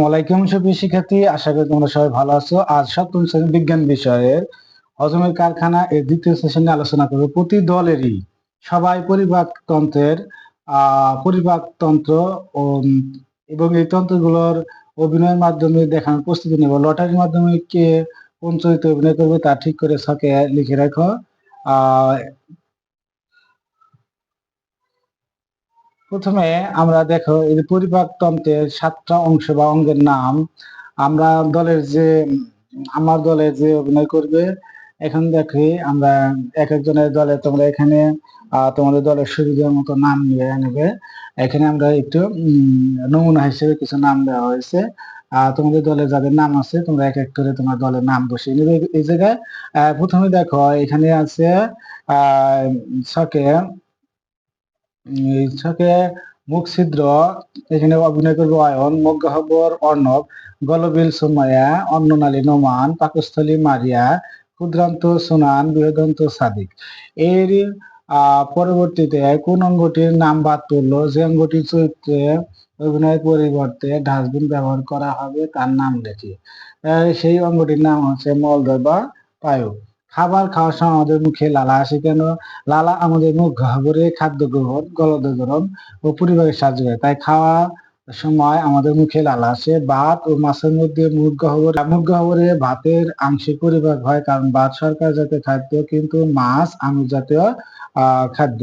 ওয়ালাইকুম সুপ্রিয় শিক্ষার্থী আশা করি তোমরা সবাই ভালো আছো। আজ সপ্তম শ্রেণি বিজ্ঞান বিষয়ের হজমের কারখানা এর দ্বিতীয় সেশনে আলোচনা করবে প্রতি দলেরই সবাই পরিপাকতন্ত্রের আহ পরিপাকতন্ত্র ও উম, এবং এই তন্ত্রগুলোর অভিনয়ের মাধ্যমে দেখানোর প্রস্তুতি নেব। লটারির মাধ্যমে কে কোন চরিত্রে অভিনয় করবে তা ঠিক করে ছকে লিখে রাখো। প্রথমে আমরা দেখো এই যে পরিপাকতন্ত্রের সাতটা অংশ বা অঙ্গের নাম, আমরা দলের যে, আমার দলে যে অভিনয় করবে, এখন দেখি আমরা এক একজনের দলে তোমরা এখানে তোমাদের দলের সুবিধার মতো নাম নিয়ে নেবে। এখানে আমরা একটু নমুনা হিসেবে কিছু নাম দেওয়া হয়েছে। তোমাদের দলে যাদের নাম আছে, তোমরা এক এক করে তোমার দলের নাম বসিয়ে নেবে এই জায়গায়। প্রথমে দেখো এখানে আছে আহ এই ছকে মুখ ছিদ্র এখানে অভিনয় করবে অয়ন মজ্ঞাহবর অর্ণব গলবিল সুমায়া অন্ননালী নোমান পাকস্থলী মারিয়া ক্ষুদ্রান্ত সুনান বৃহদন্ত সাদিক এর পরবর্তীতে কোন অঙ্গটির নাম বাদ পড়ল যে অঙ্গটির চরিত্রে অভিনয়ের পরিবর্তে ডাস্টবিন ব্যবহার করা হবে তার নাম আহ, সেই অঙ্গটির নাম হচ্ছে মলদ্বার বা পায়ু খাবার খাওয়ার সময় আমাদের মুখে লালা আসে কেন? লালা আমাদের মুখ ঘাবড়ে, খাদ্য গ্রহণ গলদগ্রহণ ও পরিবারের সাহায্য করে। তাই খাওয়া সময় আমাদের মুখে লালা আসে। ভাত ও মাছের মধ্যে মুখ গহ্বরে মুখ গহ্বরে ভাতের আংশিক পরিপাক হয় কারণ ভাত সরকার জাতীয় খাদ্য, কিন্তু মাছ আমিষ জাতীয় খাদ্য।